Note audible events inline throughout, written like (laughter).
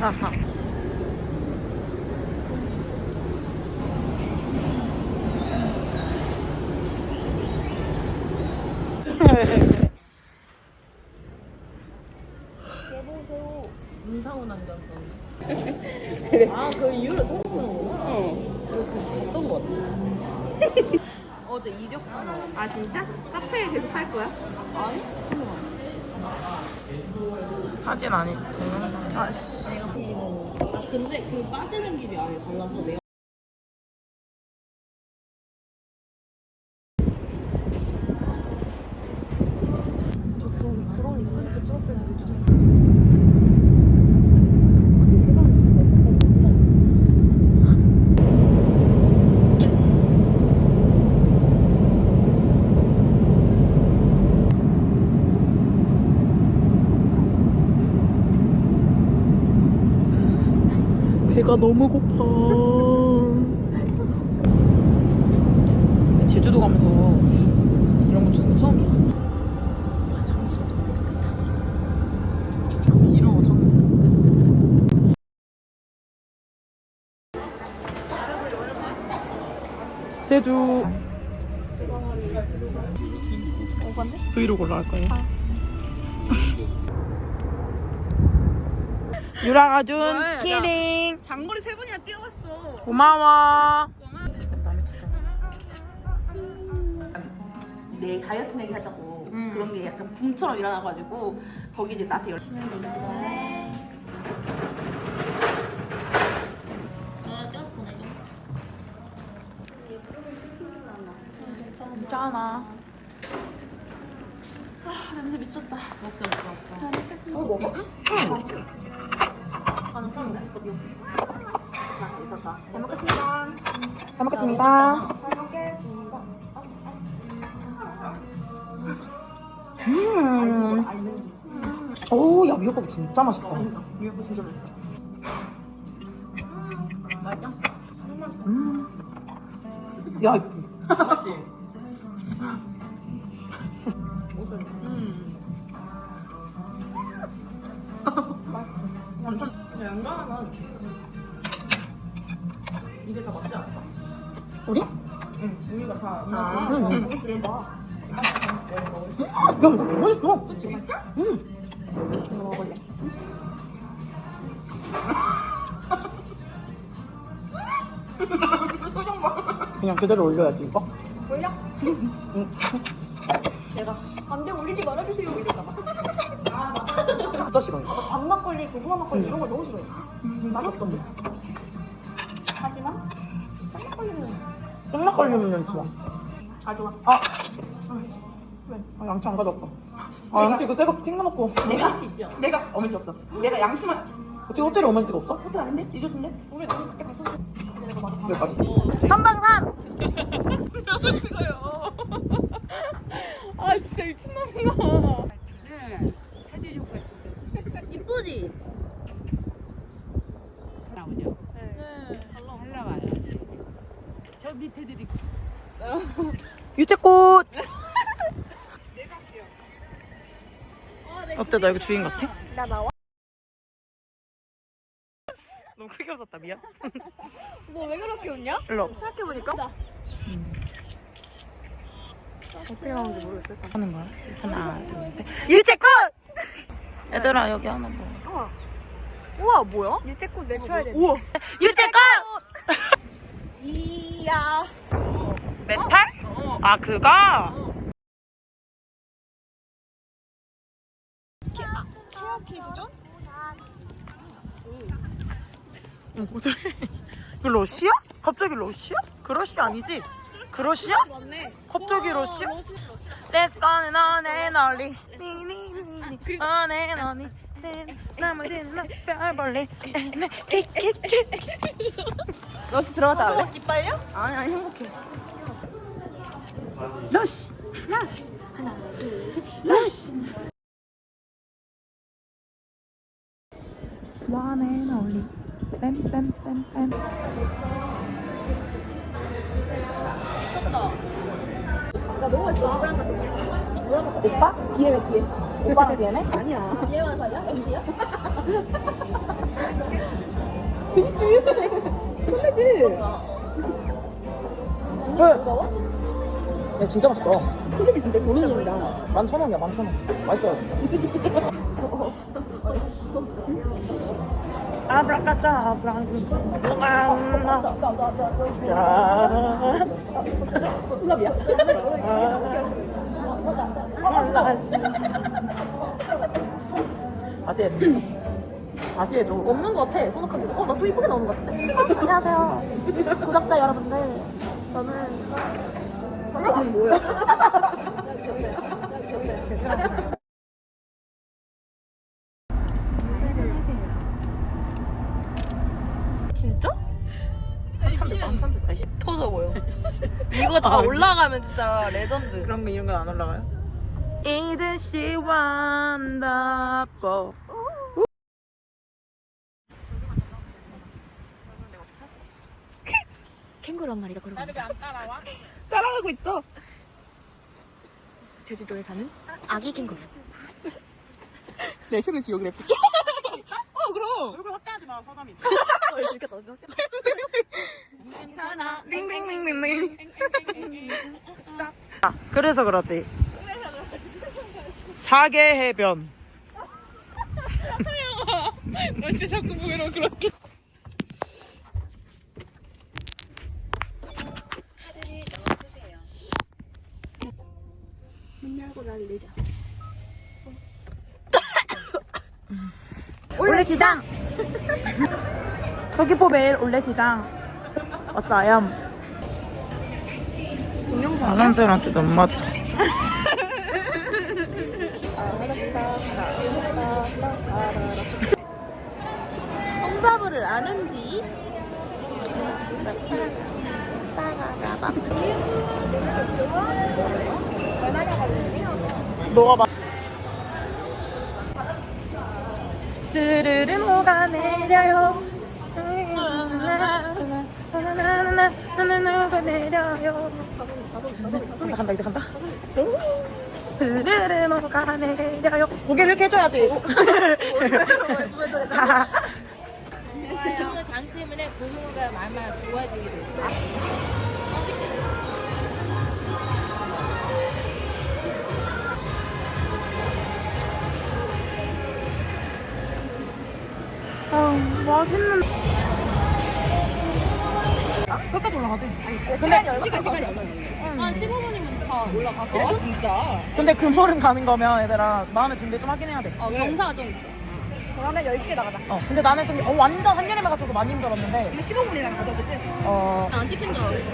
아하. 문상훈 안경 썼네. 아, 그 이후로 처음 보는구나. 어. 어떤 거 같지? 어제 이력서. 아 진짜? 카페에 계속 할 거야? 아니? 사진 아니 동영상. 아 씨. 내가 보기에는. 아, 근데 그 빠지는 길이 아예 달라서 내가. 너무 고파. 제주도 가면서 이런 거 주는 거 처음이야. 화장실도 깨끗하게. 뒤로 전. 제주. 브이로그 올라갈 거예요. 유랑아준 뭐야, 야. 키링 장거리 세 번이나 뛰어봤어. 고마워. 내 다이어트 맥이 하자고 음. 그런 게 약간 붐처럼 일어나가지고 거기 이제 나한테 열심히 아, 찍어서 보내줘. 괜찮아. 아, 진짜 맛있다. 미역국 진짜 맛있어 음. 야, 완전 양가는 이게 다 맞지 않을까? 우리? 응 우리가 다 아, 응, 응. 야, 이거 되게 맛있어. 그치? 응. 이거 (laughs) 먹을래 그냥 그대로 올려야지, 이거. 올려? 응. 내가 안돼 올리지 말아주세요 이러다가 진짜 싫어, 이거. 밥 막걸리, 고구마 막걸리 이런 거 너무 싫어해 맛없던데. 하지만 쌀막걸리는 쫄락 걸리면 좋아. 아 좋아 아. 왜? 아, 양치 안 가져왔다. 아, 양치 이거 새거 찍어놓고. 내가 있죠? 내가 어머니 없어. 내가 양치만 어떻게 호텔에 어머니가 없어? 호텔 아닌데? 리조트인데? 우리 너무 그때 갔었어 내가 여기까지. 삼방산! 몇번 찍어요. 아 진짜 미친놈이야. 응 사진 효과 진짜 이쁘지? 나오죠? 네. 잘 나와요 저 밑에 드릴게 유채꽃! 어때? 나 이거 주인 같아? 나 나와? (laughs) 너무 크게 웃었다, 미안. (laughs) 너 왜 그렇게 웃냐? 일로 와봐. 생각해보니까 어떻게 나오는지 모르겠어. 일단 하는 거야. 하나, 둘, 셋. 유채꽃! (laughs) 얘들아, 여기 하나 봐. 우와 뭐야? 유채꽃 내쳐야 돼 우와! 유채꽃! 이야 메탈? 아, 그거? 케어키즈죠? 어? 이거 러시아? 갑자기 러시아? 그 러시아 아니지? 그 러시아? 맞네. 갑자기 러시아? Let's go on and only on and only 별벌레 러시 들어갔다 할래? 기빨려? 아니 아니 행복해 러시 러시 One only 뺨뺨뺨뺨 미쳤다. 나 너무 맛있어 브란다 오빠? 기회가 기회 오빠는 뒤에네? 아니야 얘만 사냐? MG야? 야 진짜 맛있다. 클립이 진짜 고르는다. 만천 원이야 만천 원. 맛있어요 진짜. (laughs) 아브라카다브라. 클럽이야? 다시 해. 다시 해줘. 없는 것 같아. 손목한테. 어, 나좀 이쁘게 나오는 것 같은데? 안녕하세요. 구독자 여러분들. 저는. 저는 뭐야? (laughs) 아, 올라가면 진짜 레전드. 그런 거 이런 거안 올라가요? Isn't she wonderful? 캥거루 한 마리가 걸어갑니다. 따라가고 있어. 제주도에 사는 아기 캥거루. (laughs) 내신은 지옥을 해볼게. 얼굴 확대하지 마 사담이. (laughs) 어, 웃겼다, 웃겼다. 괜찮아. 링링링링링. 아, 그래서 그러지. 사계 해변. 언제 자꾸 보이러 그렇게. 매일 올레시장 왔어요. 동영상. 사람들한테 너무 맞. 성사부를 아는지. 너가 봐. 스르르 녹아내려요. 돼. 아, 맛있는. 끝까지 올라가지. 시간이 얼마? 시간, 시간이 얼마? 한 15분이면 다 올라가지. 아, 진짜? 근데 금월은 가는 거면 얘들아 마음의 준비 좀 하긴 해야 돼. 어, 경사가 좀 있어. 그러면 10시에 나가자. 어, 근데 나는 좀 어, 완전 한여름에 갔어서 많이 힘들었는데. 15분이랑 가자, 그때. 어, 안 찍힌 줄 알았어.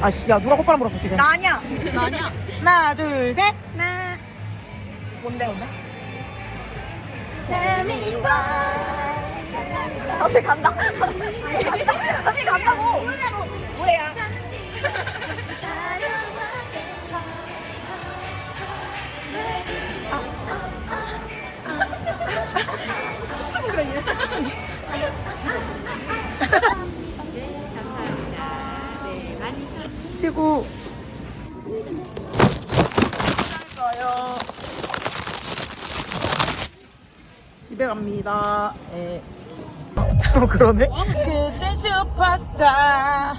아 씨, 야 누가 콧바람 불었어 지금? 나냐? 나냐? (laughs) 하나, 둘, 셋. 나. 뭔데 뭔데? 다시 간다. 다시 간다고. 뭐야? 가요. 집에 갑니다. 예. 어, 그러네. 그때 슈퍼스타.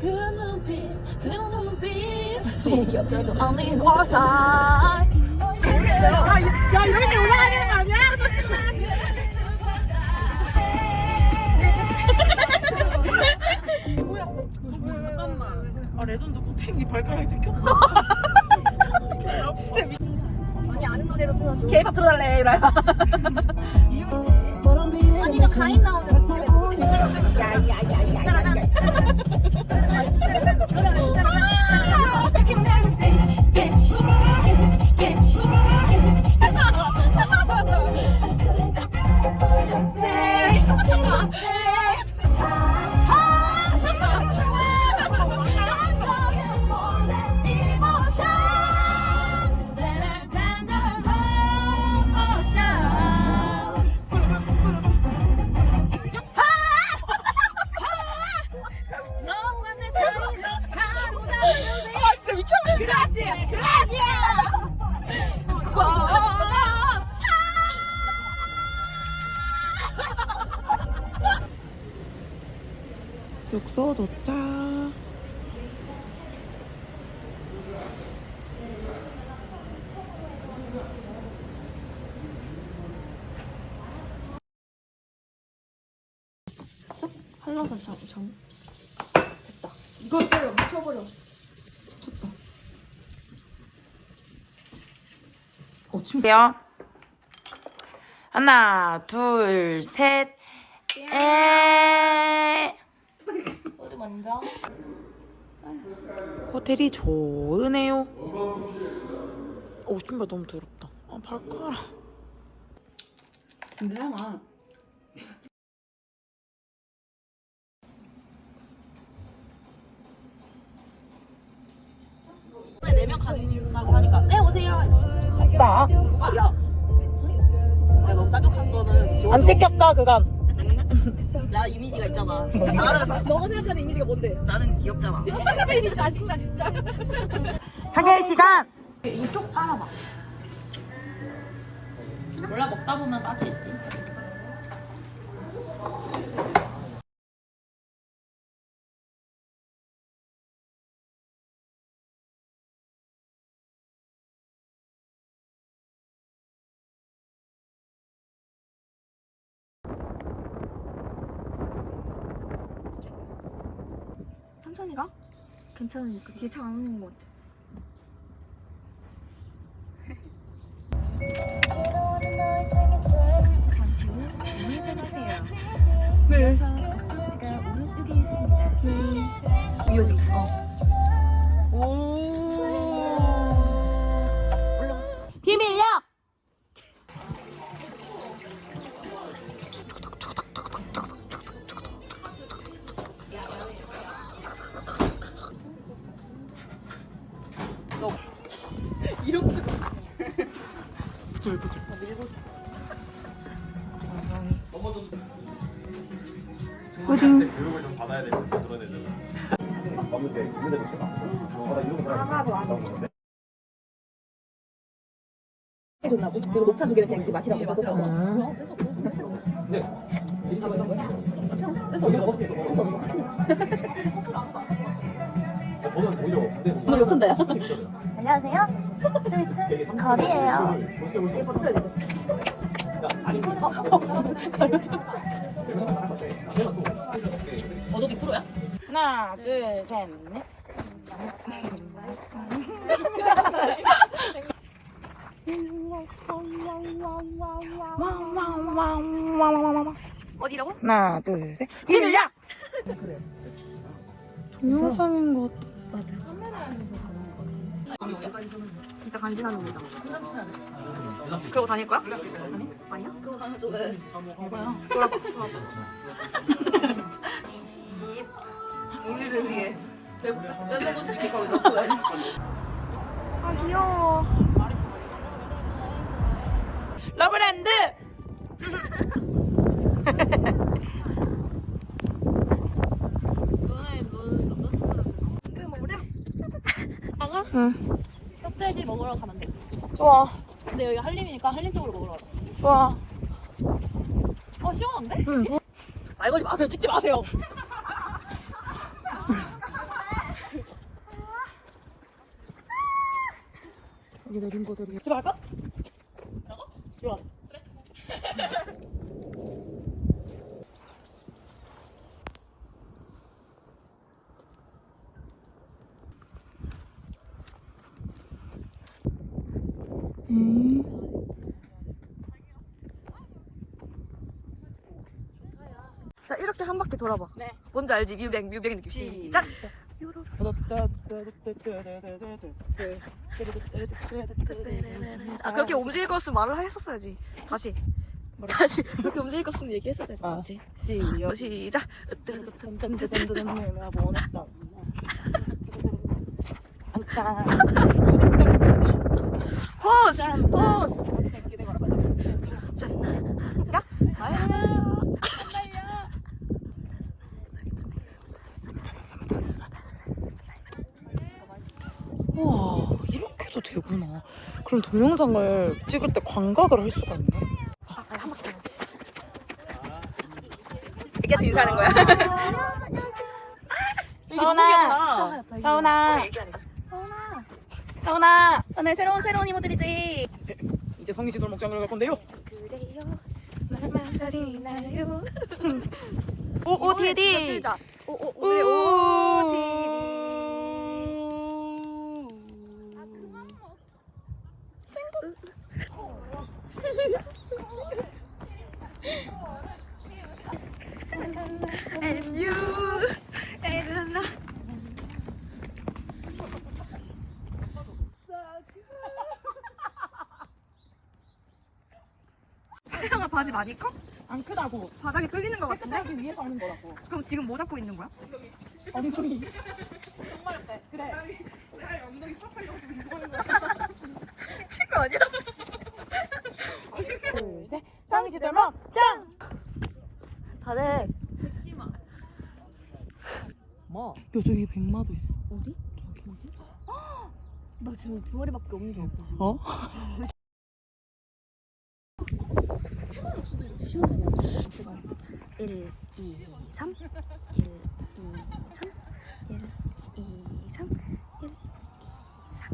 그 눈빛 그 눈빛 side 야, 이- 야, 이렇게 올라가는 거 아, 레전드 꼬탱이 발가락이 찍혔어. (laughs) 진짜 미... 아니, 아는 노래로 틀어줘. K-pop 틀어달래, 이래요. (laughs) 아니면 가인 나오는 야야야야야. 한라산 장, 장. 됐다. 이걸 버려, 묻혀버려. 미쳤다. 어, 침대요. 하나, 둘, 셋. 에. 소주 먼저. 호텔이 좋으네요. 오, 신발 너무 더럽다. 아, 발가락. 근데 하나. 아, 야. 내가 너무 싸격한 거는 지워. 안 찍혔어, 그건. 나 이미지가 있잖아. 나는 너가 생각하는 이미지가 뭔데? 나는 귀엽잖아. (laughs) 생각하는 이미지 짜증나 진짜. 자기 시간. 이쪽 알아봐. 몰라 먹다 보면 빠지겠지. 천천히 가? 괜찮으니까 뒤에 차 안 오는 것 같아. 네. 오른쪽에 있습니다. 이어지. 어. 비 나고? 그리고 녹차 두 개는 그냥 이렇게 마시라고 마시라고. 쎄서 이거 먹었어. 쎄서 저는 오히려 근데 오늘 욕한다야. 안녕하세요 스위트 거리예요 돼. 어도비 프로야? 하나, 둘, 셋, 넷. (laughs) 와와와와와와와. 어디라고? 하나, 둘, 셋. 비밀력. 동영상인 것 같아. 진짜 간지나는 거죠. 그러고 다닐 거야? 아니야? 그거 가면서 왜? 돌아봐. 돌아봐. 우리를 위해 배고프 빼먹을 수 있게 거기 넣고 가. 아 귀여워. 러브랜드. 흑돼지 먹으러 가면 돼. 좋아, 근데 여기 한림이니까 한림 쪽으로 먹으러 가자. 좋아. 어 시원한데? 응. 말 걸지 마세요. 찍지 마세요. 여기 내림보들이. 집에 갈까? 음. 자 이렇게 한 바퀴 돌아봐. 네. 뭔지 알지? 뮤뱅 뮤뱅 느낌 시작. 아 그렇게 움직일 거였으면 말을 했었어야지. 다시. 다시 그렇게 움직일 거였으면 얘기했었어야지. 아. 나한테. 시작. 시작. 포즈 포즈. 짠. 야. 아야. 우와 이렇게도 되구나. 그럼 동영상을 찍을 때 광각을 할 수가 있네. 이게 인사하는 거야? 서운아, 서운아, 서운아. 오늘 새로운 새로운 이모들이지. 이제 성희 씨 돌목장을 갈 건데요. 그래요. 나만 살이 나 요. 오 OTD. 오오 태영아 바지 많이 커? 안 크다고. 바닥에 끌리는 것 같은데? 하기 위해서 하는 거라고. 그럼 지금 뭐 잡고 있는 거야? 엉덩이. 미친 거 아니야? 둘, 셋. 성희 씨 돌목장. 잘해. 뭐? 야 저기 백마도 있어. 어디? 저기 어디? 나 지금 두 마리밖에 없는 줄 알았어 지금. 어? 일, 이, 삼, 일, 이, 삼, 일, 이, 삼, 일, 이, 삼.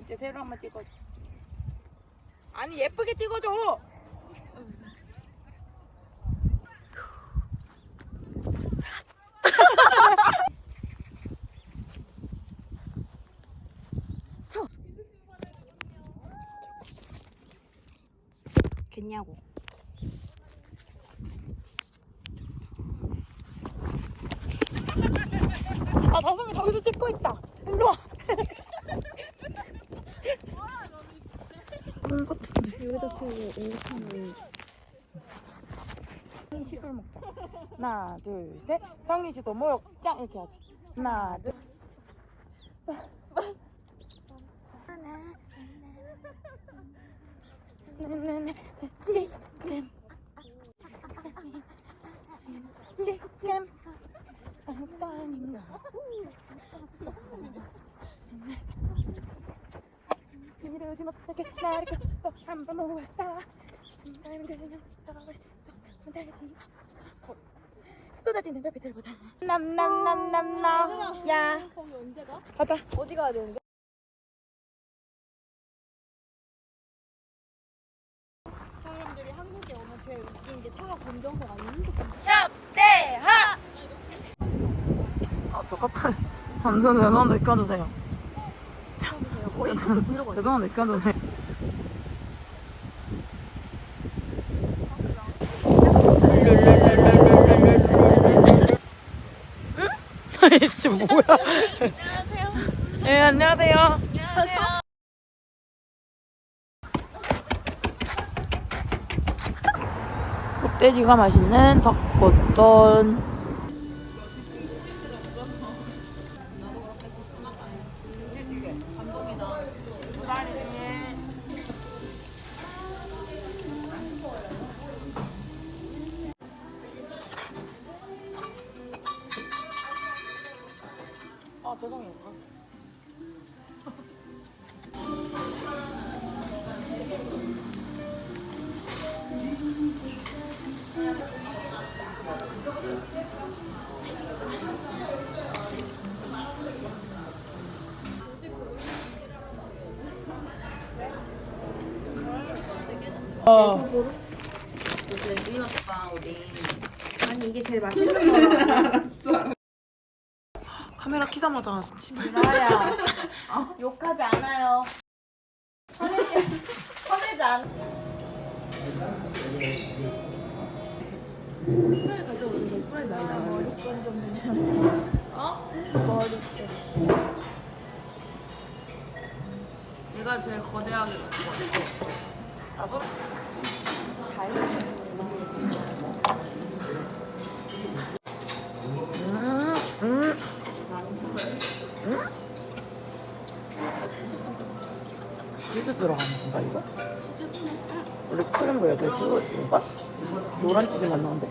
이제 새로 한번 찍어줘. 아니 예쁘게 찍어줘. 겠냐고. 아 다솜이 저기서 찍고 있다. 일로 와. 것 같은데. 여기다 세우고 오타는 식을 먹자. 하나, 둘, 셋. 성희 씨도 모욕장 이렇게 하지. 하나, 둘. 나나나 지금 지금 안다니나 이러지 못하게 나를 또 한번 모았다 쏟아지는 별빛들보다 남남남남나 야 거기 언제 가? 가자 어디 가야 되는데? 사람들이 한국에 오면 제일 웃긴 게 차가 검정색 아니면 아, 저 커플 완전 (laughs) 죄송한데 껴주세요. 거의 죄송- 죄송한데 껴주세요. 응? (laughs) 아이씨 뭐야. 안녕하세요. 네 안녕하세요 흑돼지가 맛있는 덕꽃돈 어. 아니 이게 제일 맛있는 거야. (laughs) 카메라 키자마자 침. 나야. (laughs) 욕하지 않아요. 화내지, 화내지 않. 내가 제일 거대하게 아 소리. 치즈 들어가는 건가 이거? 원래 스크램블 에그에 치즈 들어가? 노란 치즈 맛나는데?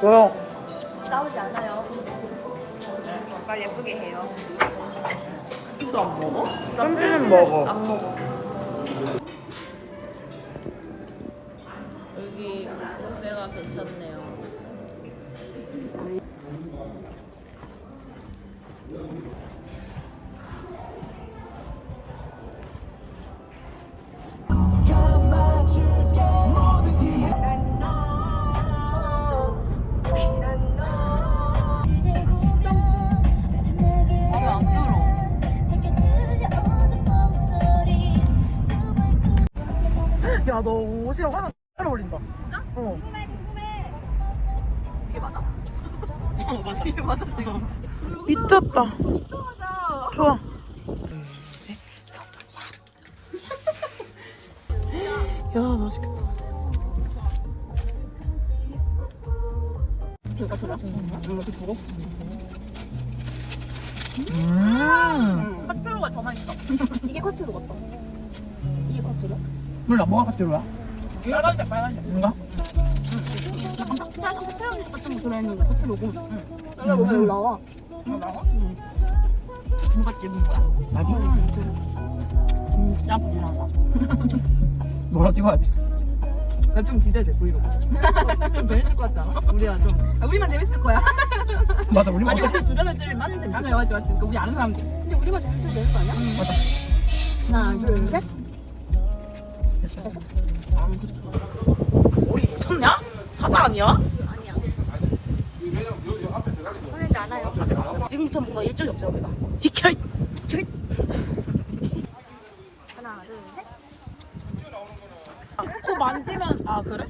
뭐야? 싸우지 않아요. 빨리 예쁘게 해요. 쌈비는 먹어. 안 먹어. 여기 배가 괜찮네요. 야, 너 옷이랑 화장 잘 어울린다. 진짜? 어. 이게 맞아 지금. 미쳤다. 좋아. 야, 맛있겠다. 음. 핫도그가 더 맛있어. 이게 커트로 같다. 이게 커트로? 몰라, 뭐가 카트로야? 빨간색 빨간색. 뭔가? 같은 거 들어있는. 내가 몸에 올라와. 찍은 거야? 진짜 부진하다. 뭐라 찍어야지? 나 좀 기대돼 브이로그. 좀 재밌을 것 같지 않아? 우리가 좀. 아, 우리만 재밌을 거야. (laughs) 맞아, 우리 아니. 우리 주변 애들 많은 재밌어. 맞아 맞지 맞지. 그러니까 우리 아는 사람들. 근데 우리만 재밌어도 되는 거 아니야? 맞아. 하나 둘 셋. 우리 미쳤냐? 사자 아니야? 지금부터 뭔가 일정이 없죠 우리가. 저기. 하나, 둘, 셋. 아, 코 만지면, 아, 그래?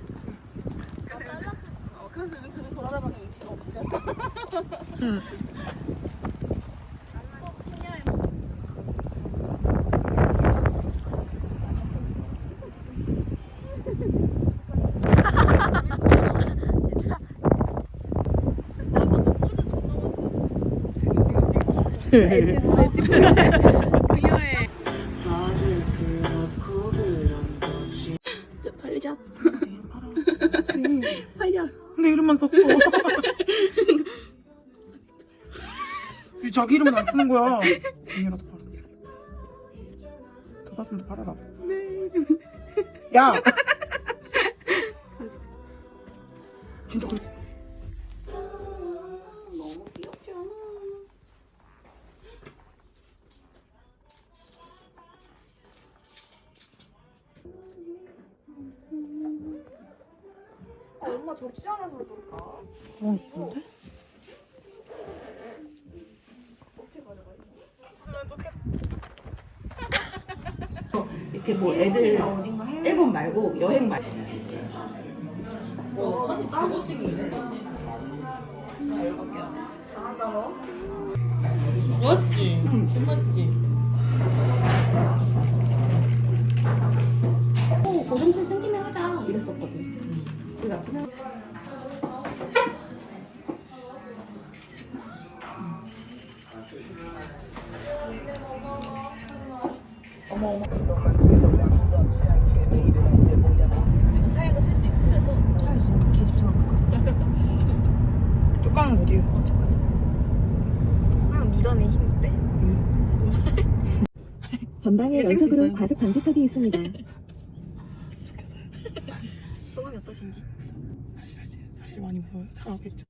그래서 저는 돌아다방에 인기가 없어. 응. 빨리자. 근데 이름만 썼어. (laughs) 이 자기 이름은 안 쓰는 거야. 돈이라도 팔아. 도다슴도 팔아라. 야! 말고 여행 말고. 맛있지? 응, 좀 맛있지? 고정심 생기면 하자 이랬었거든. 우리 같은 애. 그리고 미간에 힘 빼. (laughs) 전방에 연속으로 과속 방지턱이 있습니다. (laughs) 소감이 어떠신지? 사실, 사실, 사실 많이 무서워요. 상하겠죠.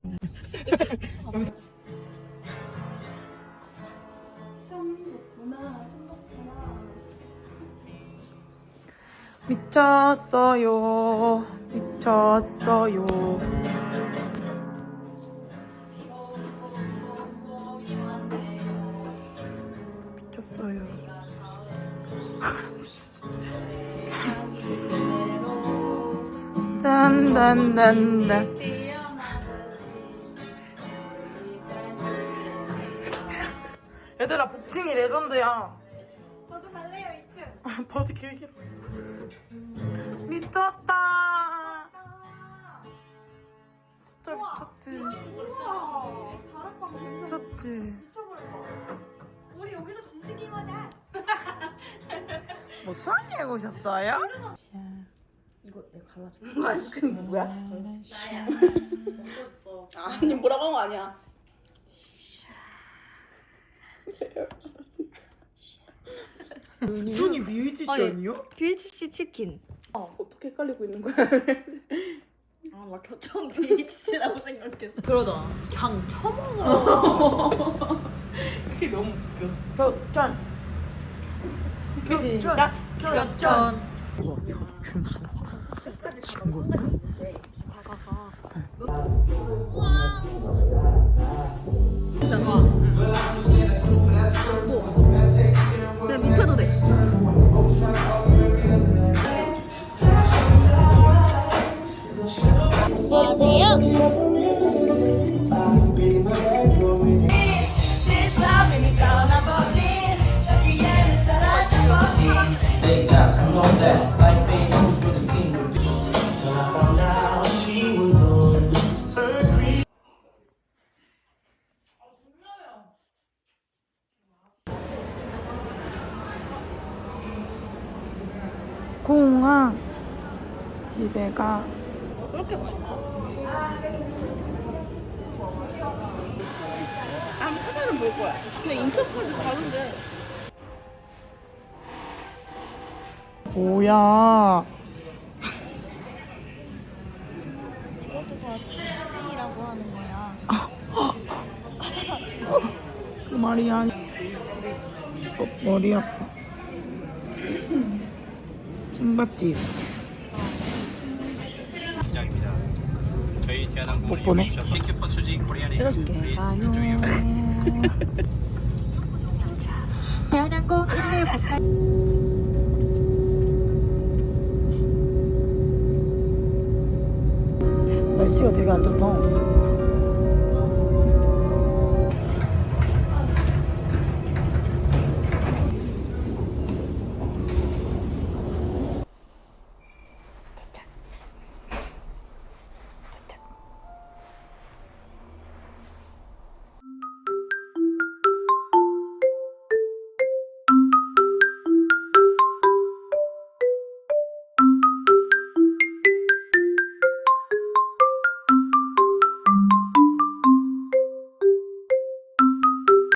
미쳤어요. 미쳤어요. 미쳤어요. 딴딴딴딴. 얘들아 복층이 레전드야. 저도 갈래요, 2층. 버디 길게. 미쳤다. 진짜 미쳤지. 우와, 다른 방 괜찮아. 미쳤지. 미쳐버렸다. 우리 여기서 진실게 하자. 뭐 수학여행 오셨어요? 내가 갈라준 거 아이스크림 누구야? 나야. 아니 뭐라고 한 거 아니야. 눈이 BHC 아니요? BHC 치킨. 어, 어떻게 헷갈리고 있는 거야? (laughs) 아, 나 교촌 BHC라고 생각했어. 그러다. 그냥 처먹어. 그게 너무 웃겨. 교촌. 교촌. 교 촌. 내 눕혀도 돼. 집에 가. 아, 하나는 볼 거야. 근데 인천까지 가는데. 뭐야? 이것도 다 특징이라고 하는 거야. (laughs) 그 말이 아니. 어, 머리 아파. (laughs) 킹받지? 입장입니다. 저희 대한항공 못 보네. 티켓 퍼스지 코리안 찍어줄게. 아유. 대한항공 1일 국가 날씨가 되게 안 좋다.